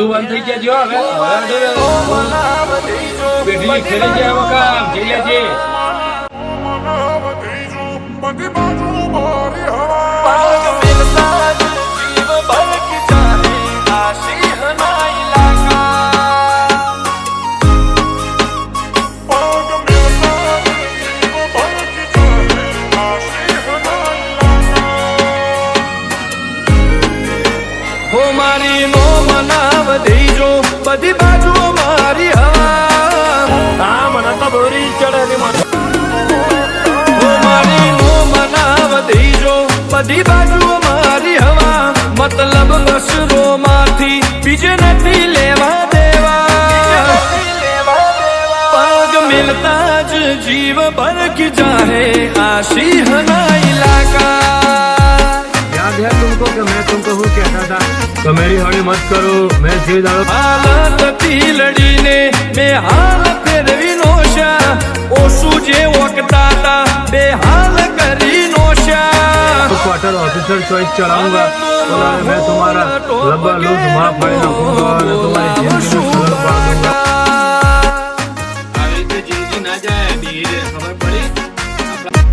બધું બંધ થઈ ગયા જો હવે પેઢી ખેલી જાય હવે કામ જઈ લેજે. પાગ બધી બાજુ મારી હવા. હા મને તો દોરી ચડે મારી નો મનાવ બધી બાજુ મારી હવા. મતલબ અસરો માંથી બીજે નથી લેવા દેવા. પગ મિલતા જ જીવ બરક જાહે આશી હના ઇલાકા याद है तुमको कि मैं तुमको हूँ कहता था तो मेरी होड़ी मत करो मैं जे दाड़ो હાલત થી લડીને મેં હાલ ફેરવી નોશા ઓછું જે વખતા હતા બે હાલ કરી નોશા क्वार्टर ऑफिसर चॉइस चलाऊंगा तो मैं तुम्हारा लब्बा लूज माँ फाड़ी नाखूंगा और तुम्हारी जिंदगी में कलर पाड़ दूंगा આવી રીતે જિંદગી ના જાય ધીરે ખબર પડી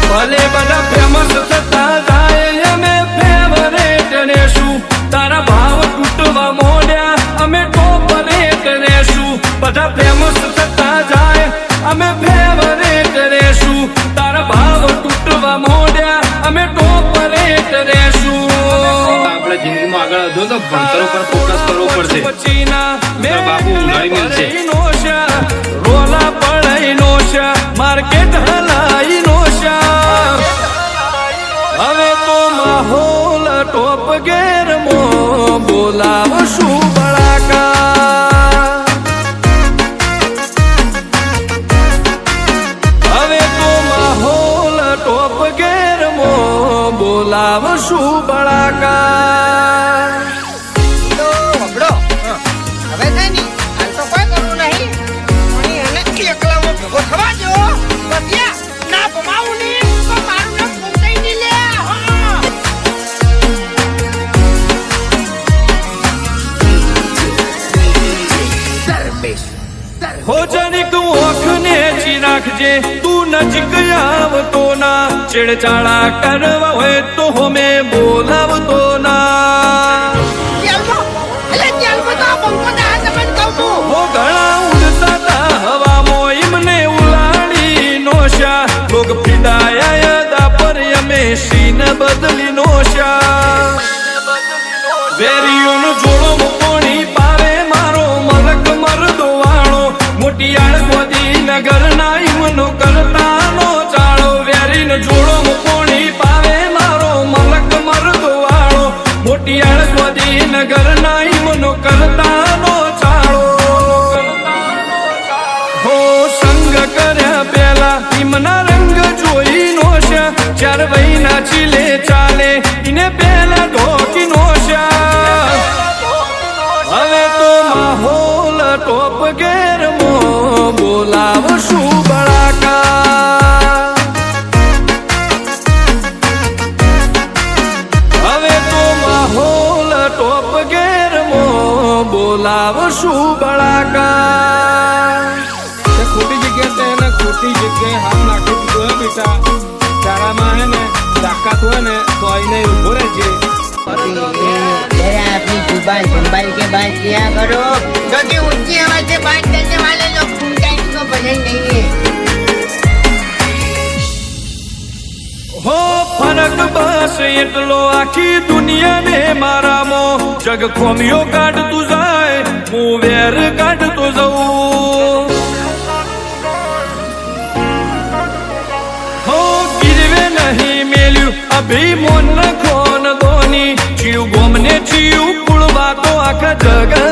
ભલે બધા ફેમસ થતા બધા પ્રેમ થતા જાય. અમે ફેવરેટ ને તારા ભાવ તૂટવા મોડ્યા. અમે ટોપ રેટ ને આપણે જિંદગીમાં આગળ વધો તો ભણતર ઉપર ફોકસ કરવો પડશે. પછીના મે બાપુ મિલશે. નોશા રોલા પડાઈ નોશા માર્કેટ હલાઈ નોશા હવે તો માહોલ ટોપ ગેર મો બોલાવ શું બળાકા રાખજે તું નજીક આવતો ના. છેડછાડા કરવા હોય તો હોમે બોલાવતો ના. ઘણા ઉડતા તા હવામાં એમને ઉલાડી નોશા લોક ફિદાયા પર અમે સીન બદલી નોશા ચીલે ચાલે ઇને પહેલા ઢોકી નોશા હવે તો માહોલ ટોપ ગેર મો બોલાવ શું બળાકા હવે તો માહોલ ટોપ ગેર મો બોલાવ શું બળાકા ખોટી જગ્યાએ તે ખોટી જગ્યાએ હાથ નાખી દીધો બેટા. તારામાં હે ને તાકાત હોય ને તો આઈને ઉભો રહેજે जरा अपनी जुबान संभाल के बात किया करो क्योंकि ऊंची आवाज से बात करने वाले लोग फूंकाई को पसंद नहीं है હો ફરક બસ એટલો આખી દુનિયાને મારામો જગ ખોમિયો કાઢતું જાય હું વેર કાઢતો જઉં અભિમોન કોન? દોની ચીવ ગોમને ચીવ કુળવા તો આખા જગતે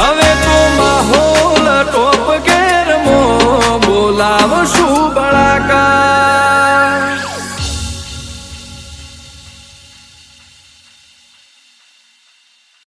હવે તો માહોલ ટોપ ગેરમો બોલાવશું